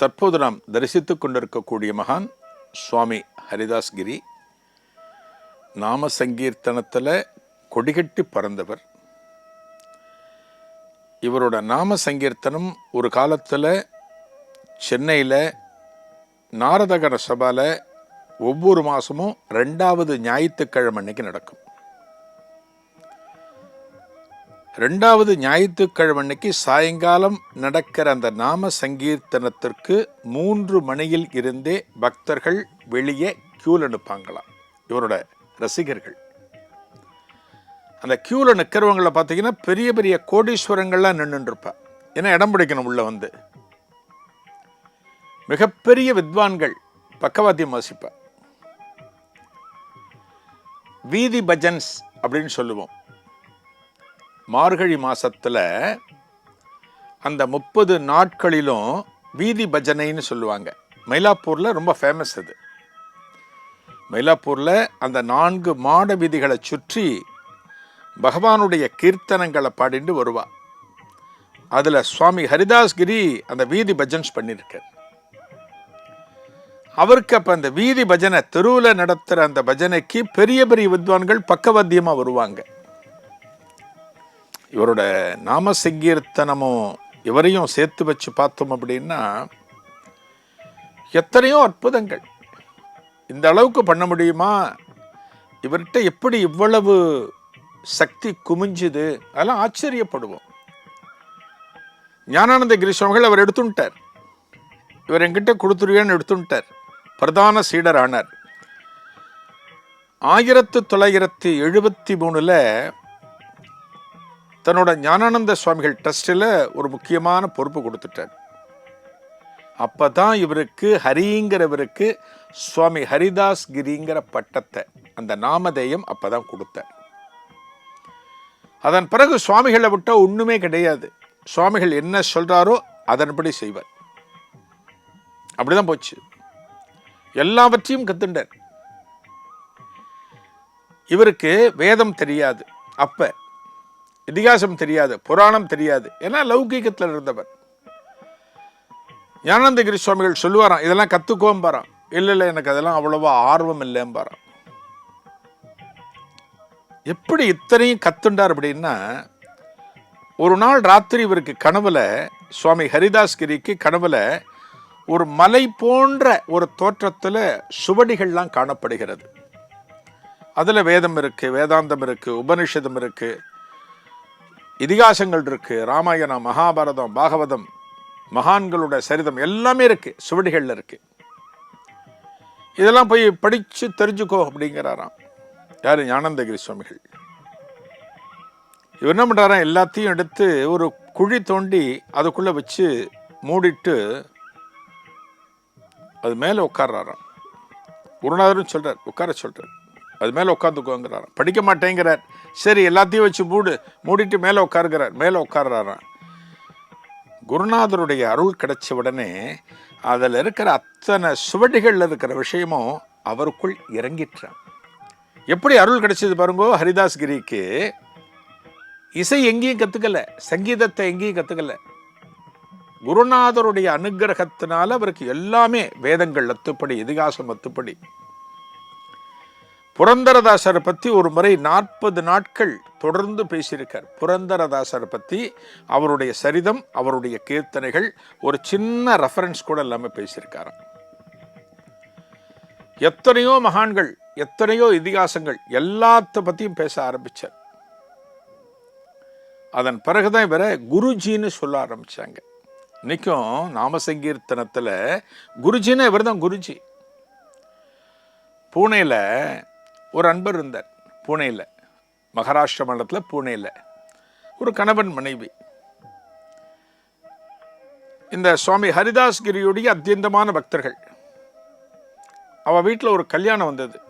தற்போது நாம் தரிசித்துக் கொண்டிருக்கக்கூடிய மகான் சுவாமி ஹரிதாஸ் கிரி நாம சங்கீர்த்தனத்தில் கொடிகட்டி பறந்தவர். இவரோட நாம சங்கீர்த்தனம் ஒரு காலத்தில் சென்னையில் நாரதகர சபால ஒவ்வொரு மாதமும் ரெண்டாவது ஞாயிற்றுக்கிழமை அன்னைக்கு நடக்கும். ரெண்டாவது ஞாயிற்றுக்கிழமை அன்னைக்கு சாயங்காலம் நடக்கிற அந்த நாம சங்கீர்த்தனத்திற்கு மூன்று மணியில் இருந்தே பக்தர்கள் வெளியே கியூல் அனுப்பாங்களாம் இவரோட ரசிகர்கள். அந்த கியூவில் நிற்கிறவங்களை பார்த்தீங்கன்னா பெரிய பெரிய கோடீஸ்வரங்கள்லாம் நின்றுருப்பா ஏன்னா இடம் பிடிக்கணும் உள்ளே வந்து. மிகப்பெரிய வித்வான்கள் பக்கவாத்தியம் வாசிப்பா. வீதி பஜன்ஸ் அப்படின்னு சொல்லுவோம். மார்கழி மாதத்தில் அந்த முப்பது நாட்களிலும் வீதி பஜனைன்னு சொல்லுவாங்க. மயிலாப்பூரில் ரொம்ப ஃபேமஸ் அது. மயிலாப்பூரில் அந்த நான்கு மாட வீதிகளை சுற்றி பகவானுடைய கீர்த்தனங்களை பாடிண்டு வருவா. அதில் சுவாமி ஹரிதாஸ் கிரி அந்த வீதி பஜன்ஸ் பண்ணியிருக்கார் அவருக்கு அப்போ அந்த வீதி பஜனை தெருவில் நடத்துகிற அந்த பஜனைக்கு பெரிய பெரிய வித்வான்கள் பக்கவாத்தியமாக வருவாங்க. இவரோட நாம சங்கீர்த்தனமும் இவரையும் சேர்த்து வச்சு பார்த்தோம் அப்படின்னா எத்தனையோ அற்புதங்கள். இந்த அளவுக்கு பண்ண முடியுமா? இவர்கிட்ட எப்படி இவ்வளவு சக்தி குமிஞ்சுது? அதெல்லாம் ஆச்சரியப்படுவோம். ஞானானந்த கிரீஸ்வரர்கள் அவர் எடுத்துட்டார். இவர் என்கிட்ட கொடுத்துருவேன்னு எடுத்துட்டார். பிரதான சீடர் ஆனார் ஆயிரத்து தொள்ளாயிரத்தி எழுபத்தி மூணில் தன்னோட ஞானானந்த சுவாமிகள் ட்ரஸ்டில் ஒரு முக்கியமான பொறுப்பு கொடுத்துட்டார். அப்பதான் இவருக்கு ஹரிங்கிறவருக்கு சுவாமி ஹரிதாஸ் கிரிங்கிற பட்டத்தை அந்த நாமதேயம் அப்பதான் கொடுத்தார். அதன் பிறகு சுவாமிகளை விட்டால் ஒன்றுமே கிடையாது. சுவாமிகள் என்ன சொல்கிறாரோ அதன்படி செய்வார். அப்படிதான் போச்சு. எல்லாவற்றையும் கத்துண்டார். இவருக்கு வேதம் தெரியாது. அப்போ இதிகாசம் தெரியாது புராணம் தெரியாது. ஏன்னா லௌகீகத்தில் இருந்தவர். ஞானந்தகிரி சுவாமிகள் சொல்லுவாராம் இதெல்லாம் கத்துக்கோம்பாரான் இல்லை இல்லை எனக்கு அதெல்லாம் அவ்வளவா ஆர்வம் இல்லைம்பாராம். எப்படி இத்தனையும் கத்துண்டார் அப்படின்னா ஒரு நாள் ராத்திரி இவருக்கு கனவுல சுவாமி ஹரிதாஸ்கிரிக்கு கனவுல ஒரு மலை போன்ற ஒரு தோற்றத்தில் சுவடிகள்லாம் காணப்படுகிறது. அதில் வேதம் இருக்கு வேதாந்தம் இருக்கு உபனிஷதம் இருக்கு இதிகாசங்கள் இருக்கு. ராமாயணம் மகாபாரதம் பாகவதம் மகான்களோட சரிதம் எல்லாமே இருக்கு. சுவடிகள்ல இருக்கு. இதெல்லாம் போய் படிச்சு தெரிஞ்சுக்கோ அப்படிங்கிறாராம். யாரு? ஞானந்தகிரி சுவாமிகள். இவர் என்ன பண்றாராம் எல்லாத்தையும் எடுத்து ஒரு குழி தோண்டி அதுக்குள்ள வச்சு மூடிட்டு அது மேல உட்கார்றாராம். குருநாதரும் சொல்கிறார் உட்கார சொல்கிறார் அது மேலே உட்காந்துக்கோங்கிறார் படிக்க மாட்டேங்கிறார். சரி எல்லாத்தையும் வச்சு மூடு. மூடிட்டு மேலே உட்காருகிறார். மேலே உட்கார்றாராம். குருநாதருடைய அருள் கிடைச்ச உடனே அதில் இருக்கிற அத்தனை சுவடிகளில் இருக்கிற விஷயமும் அவருக்குள் இறங்கிட்டான் எப்படி அருள் கிடைச்சது பாருங்கோ ஹரிதாஸ் கிரிக்கு. இசை எங்கேயும் கற்றுக்கலை சங்கீதத்தை எங்கேயும் கற்றுக்கலை குருநாதருடைய அனுகிரகத்தினால அவருக்கு எல்லாமே வேதங்கள் அத்துப்படி இதிகாசம் அத்துப்படி. புரந்தரதாசரை பத்தி ஒரு முறை நாற்பது நாட்கள் தொடர்ந்து பேசியிருக்கார். புரந்தரதாசரை பத்தி அவருடைய சரிதம் அவருடைய கீர்த்தனைகள் ஒரு சின்ன ரெஃபரன்ஸ் கூட இல்லாமல் பேசியிருக்காராம். எத்தனையோ மகான்கள் எத்தனையோ இதிகாசங்கள் எல்லாத்த பற்றியும் பேச ஆரம்பிச்சார். அதன் பிறகுதான் இவரை குருஜின்னு சொல்ல ஆரம்பிச்சாங்க. இன்னைக்கும் நாமசிங்கீர்த்தனத்துல குருஜின்னு இவர் தான் குருஜி. பூனேல ஒரு அன்பர் இருந்தார் பூனேயில் மகாராஷ்டிர மாநிலத்தில் பூனேயில் ஒரு கணவன் மனைவி. இந்த சுவாமி ஹரிதாஸ் கிரியுடைய அத்தியந்தமான பக்தர்கள். அவள் வீட்டில் ஒரு கல்யாணம் வந்தது.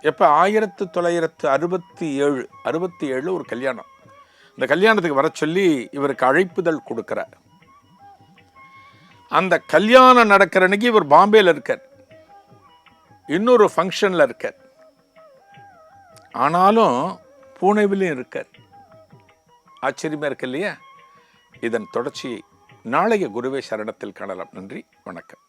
எப்போ? ஆயிரத்து தொள்ளாயிரத்து அறுபத்தி ஏழு அறுபத்தி ஏழு ஒரு கல்யாணம். இந்த கல்யாணத்துக்கு வர சொல்லி இவருக்கு அழைப்புதல் கொடுக்குறார். அந்த கல்யாணம் நடக்கிற அன்னைக்கு இவர் பாம்பேல இருக்கார். இன்னொரு ஃபங்க்ஷனில் இருக்கார். ஆனாலும் பூனேவிலையும் இருக்கார். ஆச்சரியமாக இருக்கு இல்லையா? இதன் தொடர்ச்சியை நாளைய குருவே சரணத்தில் காணலாம். நன்றி. வணக்கம்.